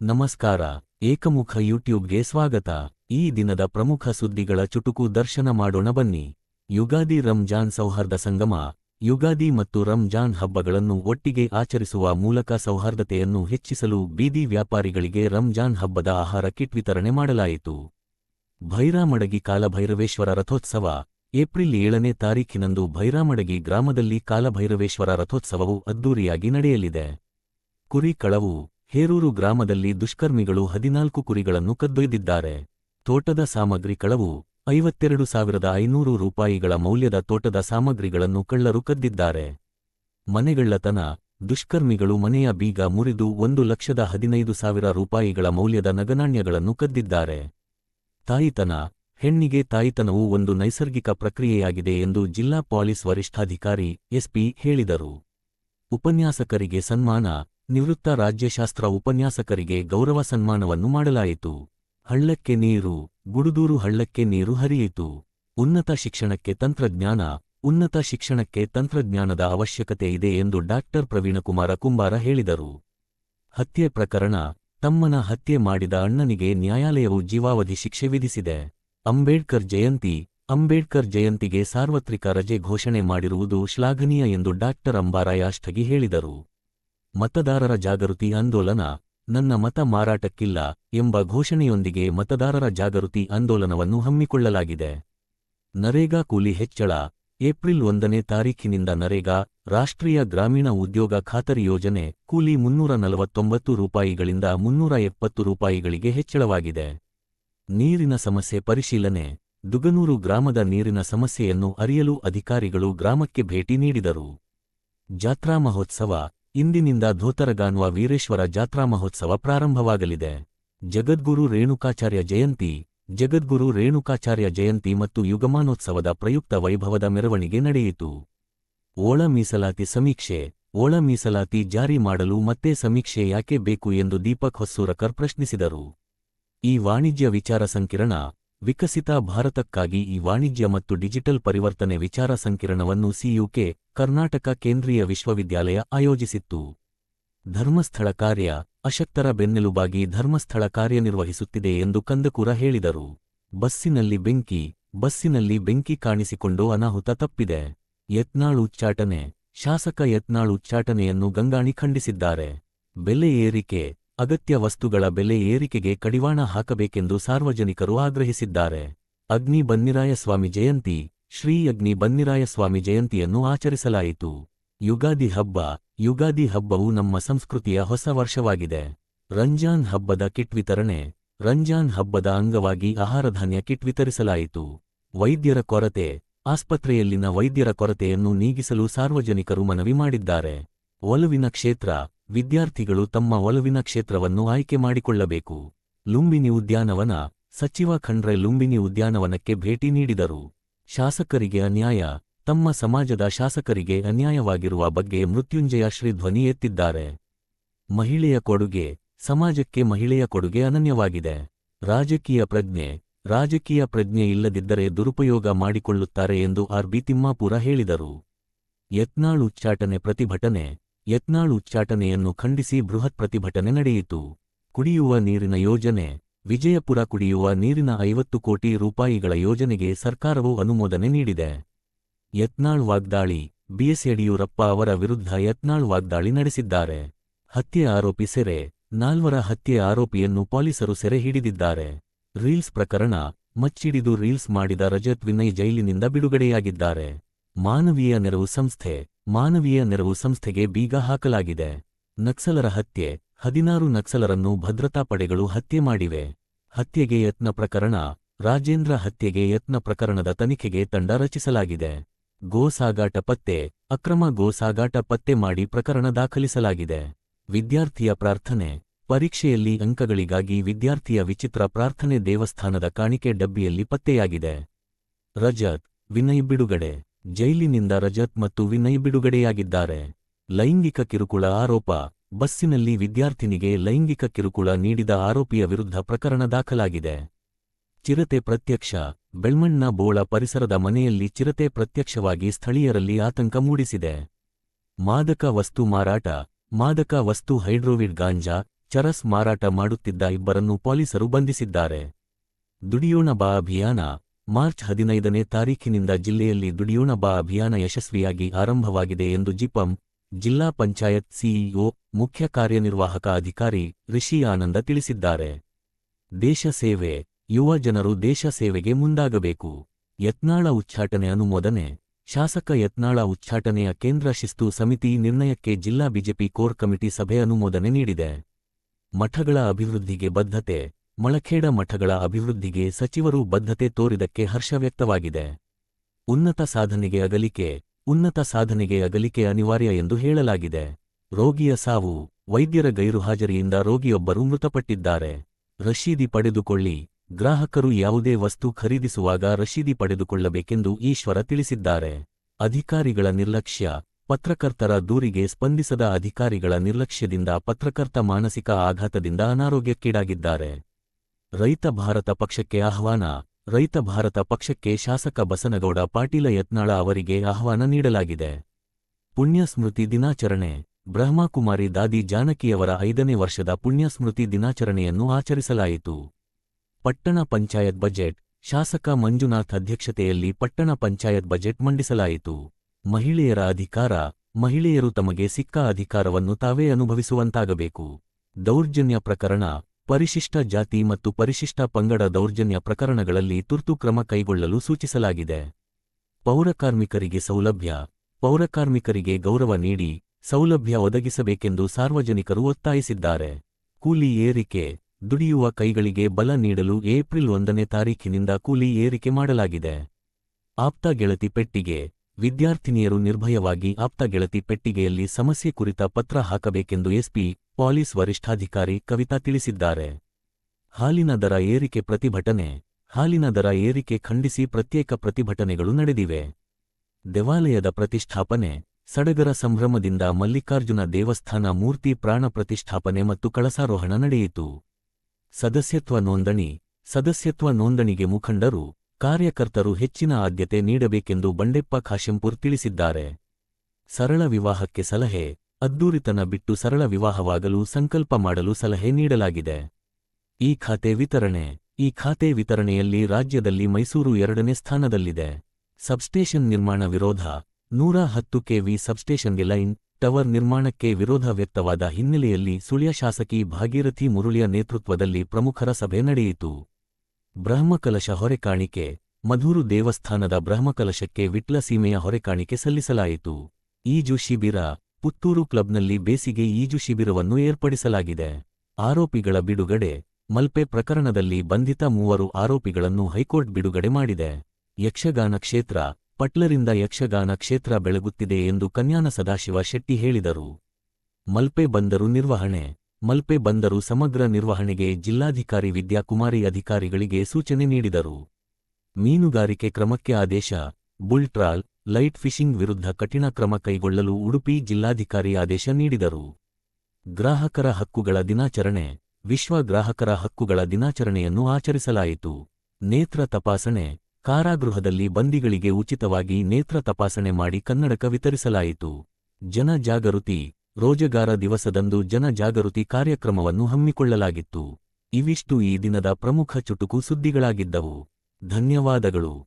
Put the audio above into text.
ನಮಸ್ಕಾರ, ಏಕಮುಖ ಯೂಟ್ಯೂಬ್ಗೆ ಸ್ವಾಗತ. ಈ ದಿನದ ಪ್ರಮುಖ ಸುದ್ದಿಗಳ ಚುಟುಕು ದರ್ಶನ ಮಾಡೋಣ ಬನ್ನಿ. ಯುಗಾದಿ ರಂಜಾನ್ ಸೌಹಾರ್ದ ಸಂಗಮ, ಯುಗಾದಿ ಮತ್ತು ರಂಜಾನ್ ಹಬ್ಬಗಳನ್ನು ಒಟ್ಟಿಗೆ ಆಚರಿಸುವ ಮೂಲಕ ಸೌಹಾರ್ದತೆಯನ್ನು ಹೆಚ್ಚಿಸಲು ಬೀದಿ ವ್ಯಾಪಾರಿಗಳಿಗೆ ರಂಜಾನ್ ಹಬ್ಬದ ಆಹಾರ ಕಿಟ್ ವಿತರಣೆ ಮಾಡಲಾಯಿತು. ಭೈರಾಮಡಗಿ ಕಾಲಭೈರವೇಶ್ವರ ರಥೋತ್ಸವ, ಏಪ್ರಿಲ್ ಏಳನೇ ತಾರೀಖಿನಂದು ಭೈರಾಮಡಗಿ ಗ್ರಾಮದಲ್ಲಿ ಕಾಲಭೈರವೇಶ್ವರ ರಥೋತ್ಸವವು ಅದ್ದೂರಿಯಾಗಿ ನಡೆಯಲಿದೆ. ಕುರಿ ಕಳವು ಹೇರೂರು ಗ್ರಾಮದಲ್ಲಿ ದುಷ್ಕರ್ಮಿಗಳು ಹದಿನಾಲ್ಕು ಕುರಿಗಳನ್ನು ಕದ್ದೊಯ್ದಿದ್ದಾರೆ. ತೋಟದ ಸಾಮಗ್ರಿ ಕಳವು ಐವತ್ತೆರಡು ಸಾವಿರದ ಐನೂರು ರೂಪಾಯಿಗಳ ಮೌಲ್ಯದ ತೋಟದ ಸಾಮಗ್ರಿಗಳನ್ನು ಕಳ್ಳರು ಕದ್ದಿದ್ದಾರೆ. ಮನೆಗಳ್ಳತನ, ದುಷ್ಕರ್ಮಿಗಳು ಮನೆಯ ಬೀಗ ಮುರಿದು ಒಂದು ಲಕ್ಷದ ಹದಿನೈದು ಸಾವಿರ ರೂಪಾಯಿಗಳ ಮೌಲ್ಯದ ನಗನಾಣ್ಯಗಳನ್ನು ಕದ್ದಿದ್ದಾರೆ. ತಾಯಿತನ, ಹೆಣ್ಣಿಗೆ ತಾಯಿತನವು ಒಂದು ನೈಸರ್ಗಿಕ ಪ್ರಕ್ರಿಯೆಯಾಗಿದೆ ಎಂದು ಜಿಲ್ಲಾ ಪೊಲೀಸ್ ವರಿಷ್ಠಾಧಿಕಾರಿ ಎಸ್ಪಿ ಹೇಳಿದರು. ಉಪನ್ಯಾಸಕರಿಗೆ ಸನ್ಮಾನ ನಿವೃತ್ತ ರಾಜ್ಯಶಾಸ್ತ್ರ ಉಪನ್ಯಾಸಕರಿಗೆ ಗೌರವ ಸನ್ಮಾನವನ್ನು ಮಾಡಲಾಯಿತು. ಹಳ್ಳಕ್ಕೆ ನೀರು, ಗುಡುದೂರು ಹಳ್ಳಕ್ಕೆ ನೀರು ಹರಿಯಿತು. ಉನ್ನತ ಶಿಕ್ಷಣಕ್ಕೆ ತಂತ್ರಜ್ಞಾನ, ಉನ್ನತ ಶಿಕ್ಷಣಕ್ಕೆ ತಂತ್ರಜ್ಞಾನದ ಅವಶ್ಯಕತೆ ಇದೆ ಎಂದು ಡಾಕ್ಟರ್ ಪ್ರವೀಣಕುಮಾರ ಕುಂಬಾರ ಹೇಳಿದರು. ಹತ್ಯೆ ಪ್ರಕರಣ, ತಮ್ಮನ ಹತ್ಯೆ ಮಾಡಿದ ಅಣ್ಣನಿಗೆ ನ್ಯಾಯಾಲಯವು ಜೀವಾವಧಿ ಶಿಕ್ಷೆ ವಿಧಿಸಿದೆ. ಅಂಬೇಡ್ಕರ್ ಜಯಂತಿ, ಅಂಬೇಡ್ಕರ್ ಜಯಂತಿಗೆ ಸಾರ್ವತ್ರಿಕ ರಜೆ ಘೋಷಣೆ ಮಾಡಿರುವುದು ಶ್ಲಾಘನೀಯ ಎಂದು ಡಾಕ್ಟರ್ ಅಂಬಾರಾಯ ಅಷ್ಟಗಿ ಹೇಳಿದರು. ಮತದಾರರ ಜಾಗೃತಿ ಆಂದೋಲನ, ನನ್ನ ಮತ ಮಾರಾಟಕ್ಕಿಲ್ಲ ಎಂಬ ಘೋಷಣೆಯೊಂದಿಗೆ ಮತದಾರರ ಜಾಗೃತಿ ಆಂದೋಲನವನ್ನು ಹಮ್ಮಿಕೊಳ್ಳಲಾಗಿದೆ. ನರೇಗಾ ಕೂಲಿ ಹೆಚ್ಚಳ, ಏಪ್ರಿಲ್ ಒಂದನೇ ತಾರೀಖಿನಿಂದ ನರೇಗಾ ರಾಷ್ಟ್ರೀಯ ಗ್ರಾಮೀಣ ಉದ್ಯೋಗ ಖಾತರಿ ಯೋಜನೆ ಕೂಲಿ ಮುನ್ನೂರ ನಲವತ್ತೊಂಬತ್ತು ರೂಪಾಯಿಗಳಿಂದ ಮುನ್ನೂರ ಎಪ್ಪತ್ತು ರೂಪಾಯಿಗಳಿಗೆ ಹೆಚ್ಚಳವಾಗಿದೆ. ನೀರಿನ ಸಮಸ್ಯೆ ಪರಿಶೀಲನೆ, ದುಗನೂರು ಗ್ರಾಮದ ನೀರಿನ ಸಮಸ್ಯೆಯನ್ನು ಅರಿಯಲು ಅಧಿಕಾರಿಗಳು ಗ್ರಾಮಕ್ಕೆ ಭೇಟಿ ನೀಡಿದರು. ಜಾತ್ರಾ ಮಹೋತ್ಸವ ಇಂದಿನಿಂದ ಧೋತರಗಾನ್ವ ವೀರೇಶ್ವರ ಜಾತ್ರಾ ಮಹೋತ್ಸವ ಪ್ರಾರಂಭವಾಗಲಿದೆ. ಜಗದ್ಗುರು ರೇಣುಕಾಚಾರ್ಯ ಜಯಂತಿ, ಜಗದ್ಗುರು ರೇಣುಕಾಚಾರ್ಯ ಜಯಂತಿ ಮತ್ತು ಯುಗಮಾನೋತ್ಸವದ ಪ್ರಯುಕ್ತ ವೈಭವದ ಮೆರವಣಿಗೆ ನಡೆಯಿತು. ಓಳ ಮೀಸಲಾತಿ ಸಮೀಕ್ಷೆ, ಓಳ ಮೀಸಲಾತಿ ಜಾರಿ ಮಾಡಲು ಮತ್ತೆ ಸಮೀಕ್ಷೆ ಯಾಕೆ ಬೇಕು ಎಂದು ದೀಪಕ್ ಹೊಸ್ಸೂರಕರ್ ಪ್ರಶ್ನಿಸಿದರು. ಈ ವಾಣಿಜ್ಯ ವಿಚಾರ ಸಂಕಿರಣ ವಿಕಸಿತ ಭಾರತಕ್ಕಾಗಿ ಈ ವಾಣಿಜ್ಯ ಮತ್ತು ಡಿಜಿಟಲ್ ಪರಿವರ್ತನೆ ವಿಚಾರ ಸಂಕಿರಣವನ್ನು ಸಿಯುಕೆ, ಕರ್ನಾಟಕ ಕೇಂದ್ರೀಯ ವಿಶ್ವವಿದ್ಯಾಲಯ ಆಯೋಜಿಸಿತ್ತು. ಧರ್ಮಸ್ಥಳ ಕಾರ್ಯ, ಅಶಕ್ತರ ಬೆನ್ನೆಲುಬಾಗಿ ಧರ್ಮಸ್ಥಳ ಕಾರ್ಯನಿರ್ವಹಿಸುತ್ತಿದೆ ಎಂದು ಕಂದಕೂರ ಹೇಳಿದರು. ಬಸ್ಸಿನಲ್ಲಿ ಬೆಂಕಿ ಬಸ್ಸಿನಲ್ಲಿ ಬೆಂಕಿ ಕಾಣಿಸಿಕೊಂಡು ಅನಾಹುತ ತಪ್ಪಿದೆ. ಯತ್ನಾಳ್ ಉಚ್ಚಾಟನೆ, ಶಾಸಕ ಯತ್ನಾಳ್ ಉಚ್ಚಾಟನೆಯನ್ನು ಗಂಗಾಣಿ ಖಂಡಿಸಿದ್ದಾರೆ. ಬೆಲೆ ಏರಿಕೆ ಅಗತ್ಯ ವಸ್ತುಗಳ ಬೆಲೆ ಏರಿಕೆಗೆ ಕಡಿವಾಣ ಹಾಕಬೇಕೆಂದು ಸಾರ್ವಜನಿಕರು ಆಗ್ರಹಿಸಿದ್ದಾರೆ. ಅಗ್ನಿ ಬನ್ನಿರಾಯಸ್ವಾಮಿ ಜಯಂತಿ, ಶ್ರೀ ಅಗ್ನಿ ಬನ್ನಿರಾಯಸ್ವಾಮಿ ಜಯಂತಿಯನ್ನು ಆಚರಿಸಲಾಯಿತು. ಯುಗಾದಿ ಹಬ್ಬ, ಯುಗಾದಿ ಹಬ್ಬವು ನಮ್ಮ ಸಂಸ್ಕೃತಿಯ ಹೊಸ ವರ್ಷವಾಗಿದೆ. ರಂಜಾನ್ ಹಬ್ಬದ ಕಿಟ್ ವಿತರಣೆ, ರಂಜಾನ್ ಹಬ್ಬದ ಅಂಗವಾಗಿ ಆಹಾರಧಾನ್ಯ ಕಿಟ್ ವಿತರಿಸಲಾಯಿತು. ವೈದ್ಯರ ಕೊರತೆ, ಆಸ್ಪತ್ರೆಯಲ್ಲಿನ ವೈದ್ಯರ ಕೊರತೆಯನ್ನು ನೀಗಿಸಲು ಸಾರ್ವಜನಿಕರು ಮನವಿ ಮಾಡಿದ್ದಾರೆ. ಒಲುವಿನ ಕ್ಷೇತ್ರ ವಿದ್ಯಾರ್ಥಿಗಳು ತಮ್ಮ ಒಲವಿನ ಕ್ಷೇತ್ರವನ್ನು ಆಯ್ಕೆ ಮಾಡಿಕೊಳ್ಳಬೇಕು. ಲುಂಬಿನಿ ಉದ್ಯಾನವನ ಸಚಿವ ಖಂಡ್ರೆ ಲುಂಬಿನಿ ಉದ್ಯಾನವನಕ್ಕೆ ಭೇಟಿ ನೀಡಿದರು. ಶಾಸಕರಿಗೆ ಅನ್ಯಾಯ, ತಮ್ಮ ಸಮಾಜದ ಶಾಸಕರಿಗೆ ಅನ್ಯಾಯವಾಗಿರುವ ಬಗ್ಗೆ ಮೃತ್ಯುಂಜಯ ಶ್ರೀ ಧ್ವನಿ ಎತ್ತಿದ್ದಾರೆ. ಮಹಿಳೆಯ ಕೊಡುಗೆ, ಸಮಾಜಕ್ಕೆ ಮಹಿಳೆಯ ಕೊಡುಗೆ ಅನನ್ಯವಾಗಿದೆ. ರಾಜಕೀಯ ಪ್ರಜ್ಞೆ ರಾಜಕೀಯ ಪ್ರಜ್ಞೆ ಇಲ್ಲದಿದ್ದರೆ ದುರುಪಯೋಗ ಮಾಡಿಕೊಳ್ಳುತ್ತಾರೆ ಎಂದು ಆರ್ ಬಿ ತಿಮ್ಮಾಪುರ ಹೇಳಿದರು. ಯತ್ನಾಳ್ ಉಚ್ಚಾಟನೆ ಪ್ರತಿಭಟನೆ ಯತ್ನಾಳ್ ಉಚ್ಚಾಟನೆಯನ್ನು ಖಂಡಿಸಿ ಬೃಹತ್ ಪ್ರತಿಭಟನೆ ನಡೆಯಿತು. ಕುಡಿಯುವ ನೀರಿನ ಯೋಜನೆ, ವಿಜಯಪುರ ಕುಡಿಯುವ ನೀರಿನ ಐವತ್ತು ಕೋಟಿ ರೂಪಾಯಿಗಳ ಯೋಜನೆಗೆ ಸರ್ಕಾರವು ಅನುಮೋದನೆ ನೀಡಿದೆ. ಯತ್ನಾಳ್ ವಾಗ್ದಾಳಿ ಬಿಎಸ್ ಯಡಿಯೂರಪ್ಪ ಅವರ ವಿರುದ್ಧ ಯತ್ನಾಳ್ ವಾಗ್ದಾಳಿ ನಡೆಸಿದ್ದಾರೆ. ಹತ್ಯೆ ಆರೋಪಿ ಸೆರೆ, ನಾಲ್ವರ ಹತ್ಯೆ ಆರೋಪಿಯನ್ನು ಪೊಲೀಸರು ಸೆರೆ ಹಿಡಿದಿದ್ದಾರೆ. ರೀಲ್ಸ್ ಪ್ರಕರಣ, ಮಚ್ಚಿಡಿದು ರೀಲ್ಸ್ ಮಾಡಿದ ರಜತ್ ವಿನಯ್ ಜೈಲಿನಿಂದ ಬಿಡುಗಡೆಯಾಗಿದ್ದಾರೆ. ಮಾನವೀಯ ನೆರವು ಸಂಸ್ಥೆ ಮಾನವೀಯ ನೆರವು ಸಂಸ್ಥೆಗೆ ಬೀಗ ಹಾಕಲಾಗಿದೆ. ನಕ್ಸಲರ ಹತ್ಯೆ, ಹದಿನಾರು ನಕ್ಸಲರನ್ನು ಭದ್ರತಾ ಪಡೆಗಳು ಹತ್ಯೆ ಮಾಡಿವೆ. ಹತ್ಯೆಗೆ ಯತ್ನ ಪ್ರಕರಣ, ರಾಜೇಂದ್ರ ಹತ್ಯೆಗೆ ಯತ್ನ ಪ್ರಕರಣದ ತನಿಖೆಗೆ ತಂಡ ರಚಿಸಲಾಗಿದೆ. ಗೋ ಸಾಗಾಟ ಪತ್ತೆ, ಅಕ್ರಮ ಗೋ ಸಾಗಾಟ ಪತ್ತೆ ಮಾಡಿ ಪ್ರಕರಣ ದಾಖಲಿಸಲಾಗಿದೆ. ವಿದ್ಯಾರ್ಥಿಯ ಪ್ರಾರ್ಥನೆ, ಪರೀಕ್ಷೆಯಲ್ಲಿ ಅಂಕಗಳಿಗಾಗಿ ವಿದ್ಯಾರ್ಥಿಯ ವಿಚಿತ್ರ ಪ್ರಾರ್ಥನೆ ದೇವಸ್ಥಾನದ ಕಾಣಿಕೆ ಡಬ್ಬಿಯಲ್ಲಿ ಪತ್ತೆಯಾಗಿದೆ. ರಜತ್, ವಿನಯ್ ಬಿಡುಗಡೆ. ಜೈಲಿನಿಂದ ರಜತ್ ಮತ್ತು ವಿನಯ್ ಬಿಡುಗಡೆಯಾಗಿದ್ದಾರೆ. ಲೈಂಗಿಕ ಕಿರುಕುಳ ಆರೋಪ, ಬಸ್ಸಿನಲ್ಲಿ ವಿದ್ಯಾರ್ಥಿನಿಗೆ ಲೈಂಗಿಕ ಕಿರುಕುಳ ನೀಡಿದ ಆರೋಪಿಯ ವಿರುದ್ಧ ಪ್ರಕರಣ ದಾಖಲಾಗಿದೆ. ಚಿರತೆ ಪ್ರತ್ಯಕ್ಷ, ಬೆಳ್ಮಣ್ಣ ಬೋಳ ಪರಿಸರದ ಮನೆಯಲ್ಲಿ ಚಿರತೆ ಪ್ರತ್ಯಕ್ಷವಾಗಿ ಸ್ಥಳೀಯರಲ್ಲಿ ಆತಂಕ ಮೂಡಿಸಿದೆ. ಮಾದಕ ವಸ್ತು ಮಾರಾಟ, ಮಾದಕ ವಸ್ತು ಹೈಡ್ರೋವಿಡ್ ಗಾಂಜಾ, ಚರಸ್ ಮಾರಾಟ ಮಾಡುತ್ತಿದ್ದ ಇಬ್ಬರನ್ನು ಪೊಲೀಸರು ಬಂಧಿಸಿದ್ದಾರೆ. ದುಡಿಯೋಣ ಬಾ ಅಭಿಯಾನ ಮಾರ್ಚ್ ಹದಿನೈದನೇ ತಾರೀಖಿನಿಂದ ಜಿಲ್ಲೆಯಲ್ಲಿ ದುಡಿಯೋಣ ಬಾ ಅಭಿಯಾನ ಯಶಸ್ವಿಯಾಗಿ ಆರಂಭವಾಗಿದೆ ಎಂದು ಜಿಪಂ ಜಿಲ್ಲಾ ಪಂಚಾಯತ್ ಸಿಇಒ ಮುಖ್ಯ ಕಾರ್ಯನಿರ್ವಾಹಕ ಅಧಿಕಾರಿ ಋಷಿ ಆನಂದ ತಿಳಿಸಿದ್ದಾರೆ. ದೇಶ ಸೇವೆ, ಯುವ ಜನರು ದೇಶ ಸೇವೆಗೆ ಮುಂದಾಗಬೇಕು. ಯತ್ನಾಳ ಉಚ್ಚಾಟನೆ ಅನುಮೋದನೆ, ಶಾಸಕ ಯತ್ನಾಳ ಉಚ್ಚಾಟನೆಯ ಕೇಂದ್ರ ಶಿಸ್ತು ಸಮಿತಿ ನಿರ್ಣಯಕ್ಕೆ ಜಿಲ್ಲಾ ಬಿಜೆಪಿ ಕೋರ್ ಕಮಿಟಿ ಸಭೆ ಅನುಮೋದನೆ ನೀಡಿದೆ. ಮಠಗಳ ಅಭಿವೃದ್ಧಿಗೆ ಬದ್ಧತೆ ಮಳಖೇಡ ಮಠಗಳ ಅಭಿವೃದ್ಧಿಗೆ ಸಚಿವರು ಬದ್ಧತೆ ತೋರಿದಕ್ಕೆ ಹರ್ಷ ವ್ಯಕ್ತವಾಗಿದೆ. ಉನ್ನತ ಸಾಧನೆಗೆ ಅಗಲಿಕೆ, ಉನ್ನತ ಸಾಧನೆಗೆ ಅಗಲಿಕೆ ಅನಿವಾರ್ಯ ಎಂದು ಹೇಳಲಾಗಿದೆ. ರೋಗಿಯ ಸಾವು, ವೈದ್ಯರ ಗೈರುಹಾಜರಿಯಿಂದ ರೋಗಿಯೊಬ್ಬರು ಮೃತಪಟ್ಟಿದ್ದಾರೆ. ರಶೀದಿ ಪಡೆದುಕೊಳ್ಳಿ, ಗ್ರಾಹಕರು ಯಾವುದೇ ವಸ್ತು ಖರೀದಿಸುವಾಗ ರಶೀದಿ ಪಡೆದುಕೊಳ್ಳಬೇಕೆಂದು ಈಶ್ವರ ತಿಳಿಸಿದ್ದಾರೆ. ಅಧಿಕಾರಿಗಳ ನಿರ್ಲಕ್ಷ್ಯ, ಪತ್ರಕರ್ತರ ದೂರಿಗೆ ಸ್ಪಂದಿಸದ ಅಧಿಕಾರಿಗಳ ನಿರ್ಲಕ್ಷ್ಯದಿಂದ ಪತ್ರಕರ್ತ ಮಾನಸಿಕ ಆಘಾತದಿಂದ ಅನಾರೋಗ್ಯಕ್ಕೀಡಾಗಿದ್ದಾರೆ. ರೈತ ಭಾರತ ಪಕ್ಷಕ್ಕೆ ಆಹ್ವಾನ, ರೈತ ಭಾರತ ಪಕ್ಷಕ್ಕೆ ಶಾಸಕ ಬಸನಗೌಡ ಪಾಟೀಲ ಯತ್ನಾಳ ಅವರಿಗೆ ಆಹ್ವಾನ ನೀಡಲಾಗಿದೆ. ಪುಣ್ಯ ಸ್ಮೃತಿ ದಿನಾಚರಣೆ, ಬ್ರಹ್ಮಕುಮಾರಿ ದಾದಿ ಜಾನಕಿಯವರ ಐದನೇ ವರ್ಷದ ಪುಣ್ಯ ಸ್ಮೃತಿ ದಿನಾಚರಣೆಯನ್ನು ಆಚರಿಸಲಾಯಿತು. ಪಟ್ಟಣ ಪಂಚಾಯತ್ ಬಜೆಟ್, ಶಾಸಕ ಮಂಜುನಾಥ್ ಅಧ್ಯಕ್ಷತೆಯಲ್ಲಿ ಪಟ್ಟಣ ಪಂಚಾಯತ್ ಬಜೆಟ್ ಮಂಡಿಸಲಾಯಿತು. ಮಹಿಳೆಯರ ಅಧಿಕಾರ, ಮಹಿಳೆಯರು ತಮಗೆ ಸಿಕ್ಕ ಅಧಿಕಾರವನ್ನು ತಾವೇ ಅನುಭವಿಸುವಂತಾಗಬೇಕು. ದೌರ್ಜನ್ಯ ಪ್ರಕರಣ ಪರಿಶಿಷ್ಟ ಜಾತಿ ಮತ್ತು ಪರಿಶಿಷ್ಟ ಪಂಗಡ ದೌರ್ಜನ್ಯ ಪ್ರಕರಣಗಳಲ್ಲಿ ತುರ್ತು ಕ್ರಮ ಕೈಗೊಳ್ಳಲು ಸೂಚಿಸಲಾಗಿದೆ. ಪೌರಕಾರ್ಮಿಕರಿಗೆ ಸೌಲಭ್ಯ ಪೌರಕಾರ್ಮಿಕರಿಗೆ ಗೌರವ ನೀಡಿ ಸೌಲಭ್ಯ ಒದಗಿಸಬೇಕೆಂದು ಸಾರ್ವಜನಿಕರು ಒತ್ತಾಯಿಸಿದ್ದಾರೆ. ಕೂಲಿ ಏರಿಕೆ, ದುಡಿಯುವ ಕೈಗಳಿಗೆ ಬಲ ನೀಡಲು ಏಪ್ರಿಲ್ ಒಂದನೇ ತಾರೀಖಿನಿಂದ ಕೂಲಿ ಏರಿಕೆ ಮಾಡಲಾಗಿದೆ. ಆಪ್ತ ಗೆಳತಿ ಪೆಟ್ಟಿಗೆ ವಿದ್ಯಾರ್ಥಿನಿಯರು ನಿರ್ಭಯವಾಗಿ ಆಪ್ತ ಗೆಳತಿ ಪೆಟ್ಟಿಗೆಯಲ್ಲಿ ಸಮಸ್ಯೆ ಕುರಿತ ಪತ್ರ ಹಾಕಬೇಕೆಂದು ಎಸ್ಪಿ, ಪೊಲೀಸ್ ವರಿಷ್ಠಾಧಿಕಾರಿ ಕವಿತಾ ತಿಳಿಸಿದ್ದಾರೆ. ಹಾಲಿನ ದರ ಏರಿಕೆ ಪ್ರತಿಭಟನೆ, ಹಾಲಿನ ದರ ಏರಿಕೆ ಖಂಡಿಸಿ ಪ್ರತ್ಯೇಕ ಪ್ರತಿಭಟನೆಗಳು ನಡೆದಿವೆ. ದೇವಾಲಯದ ಪ್ರತಿಷ್ಠಾಪನೆ, ಸಡಗರ ಸಂಭ್ರಮದಿಂದ ಮಲ್ಲಿಕಾರ್ಜುನ ದೇವಸ್ಥಾನ ಮೂರ್ತಿ ಪ್ರಾಣ ಪ್ರತಿಷ್ಠಾಪನೆ ಮತ್ತು ಕಳಸಾರೋಹಣ ನಡೆಯಿತು. ಸದಸ್ಯತ್ವ ನೋಂದಣಿ, ಸದಸ್ಯತ್ವ ನೋಂದಣಿಗೆ ಮುಖಂಡರು ಕಾರ್ಯಕರ್ತರು ಹೆಚ್ಚಿನ ಆದ್ಯತೆ ನೀಡಬೇಕೆಂದು ಬಂಡೆಪ್ಪ ಖಾಶೆಂಪುರ್ ತಿಳಿಸಿದ್ದಾರೆ. ಸರಳ ವಿವಾಹಕ್ಕೆ ಸಲಹೆ, ಅದ್ದೂರಿತನ ಬಿಟ್ಟು ಸರಳ ವಿವಾಹವಾಗಲು ಸಂಕಲ್ಪ ಮಾಡಲು ಸಲಹೆ ನೀಡಲಾಗಿದೆ. ಈ ಖಾತೆ ವಿತರಣೆ, ಈ ಖಾತೆ ವಿತರಣೆಯಲ್ಲಿ ರಾಜ್ಯದಲ್ಲಿ ಮೈಸೂರು ಎರಡನೇ ಸ್ಥಾನದಲ್ಲಿದೆ. ಸಬ್ಸ್ಟೇಷನ್ ನಿರ್ಮಾಣ ವಿರೋಧ, ನೂರ ಹತ್ತು ಕೆವಿ ಸಬ್ಸ್ಟೇಷನ್ಗೆ ಲೈನ್, ಟವರ್ ನಿರ್ಮಾಣಕ್ಕೆ ವಿರೋಧ ವ್ಯಕ್ತವಾದ ಹಿನ್ನೆಲೆಯಲ್ಲಿ ಸುಳ್ಯ ಶಾಸಕಿ ಭಾಗೀರಥಿ ಮುರುಳಿಯ ನೇತೃತ್ವದಲ್ಲಿ ಪ್ರಮುಖರ ಸಭೆ ನಡೆಯಿತು. ಬ್ರಹ್ಮಕಲಶ ಹೊರೆಕಾಣಿಕೆ ಮಧೂರು ದೇವಸ್ಥಾನದ ಬ್ರಹ್ಮಕಲಶಕ್ಕೆ ವಿಟ್ಲ ಸೀಮೆಯ ಹೊರೆಕಾಣಿಕೆ ಸಲ್ಲಿಸಲಾಯಿತು. ಈಜು ಶಿಬಿರ, ಪುತ್ತೂರು ಕ್ಲಬ್ನಲ್ಲಿ ಬೇಸಿಗೆ ಈಜು ಶಿಬಿರವನ್ನು ಏರ್ಪಡಿಸಲಾಗಿದೆ. ಆರೋಪಿಗಳ ಬಿಡುಗಡೆ, ಮಲ್ಪೆ ಪ್ರಕರಣದಲ್ಲಿ ಬಂಧಿತ ಮೂವರು ಆರೋಪಿಗಳನ್ನು ಹೈಕೋರ್ಟ್ ಬಿಡುಗಡೆ ಮಾಡಿದೆ. ಯಕ್ಷಗಾನ ಕ್ಷೇತ್ರ, ಪಟ್ಲರಿಂದ ಯಕ್ಷಗಾನ ಕ್ಷೇತ್ರ ಬೆಳಗುತ್ತಿದೆ ಎಂದು ಕನ್ಯಾನ ಸದಾಶಿವ ಶೆಟ್ಟಿ ಹೇಳಿದರು. ಮಲ್ಪೆ ಬಂದರು ನಿರ್ವಹಣೆ ಮಲ್ಪೆ ಬಂದರು ಸಮಗ್ರ ನಿರ್ವಹಣೆಗೆ ಜಿಲ್ಲಾಧಿಕಾರಿ ವಿದ್ಯಾಕುಮಾರಿ ಅಧಿಕಾರಿಗಳಿಗೆ ಸೂಚನೆ ನೀಡಿದರು. ಮೀನುಗಾರಿಕೆ ಕ್ರಮಕ್ಕೆ ಆದೇಶ ಬುಲ್ಟ್ರಾಲ್ ಲೈಟ್ ಫಿಶಿಂಗ್ ವಿರುದ್ಧ ಕಠಿಣ ಕ್ರಮ ಕೈಗೊಳ್ಳಲು ಉಡುಪಿ ಜಿಲ್ಲಾಧಿಕಾರಿ ಆದೇಶ ನೀಡಿದರು. ಗ್ರಾಹಕರ ಹಕ್ಕುಗಳ ದಿನಾಚರಣೆ, ವಿಶ್ವ ಗ್ರಾಹಕರ ಹಕ್ಕುಗಳ ದಿನಾಚರಣೆಯನ್ನು ಆಚರಿಸಲಾಯಿತು. ನೇತ್ರ ತಪಾಸಣೆ, ಕಾರಾಗೃಹದಲ್ಲಿ ಬಂದಿಗಳಿಗೆ ಉಚಿತವಾಗಿ ನೇತ್ರ ತಪಾಸಣೆ ಮಾಡಿ ಕನ್ನಡಕ ವಿತರಿಸಲಾಯಿತು. ಜನ ಜಾಗೃತಿ ರೋಜಗಾರ ದಿವಸದಂದು ಜನ ಜಾಗೃತಿ ಕಾರ್ಯಕ್ರಮವನ್ನು ಹಮ್ಮಿಕೊಳ್ಳಲಾಗಿತ್ತು. ಇವಿಷ್ಟು ಈ ದಿನದ ಪ್ರಮುಖ ಚುಟುಕು ಸುದ್ದಿಗಳಾಗಿದ್ದವು. ಧನ್ಯವಾದಗಳು.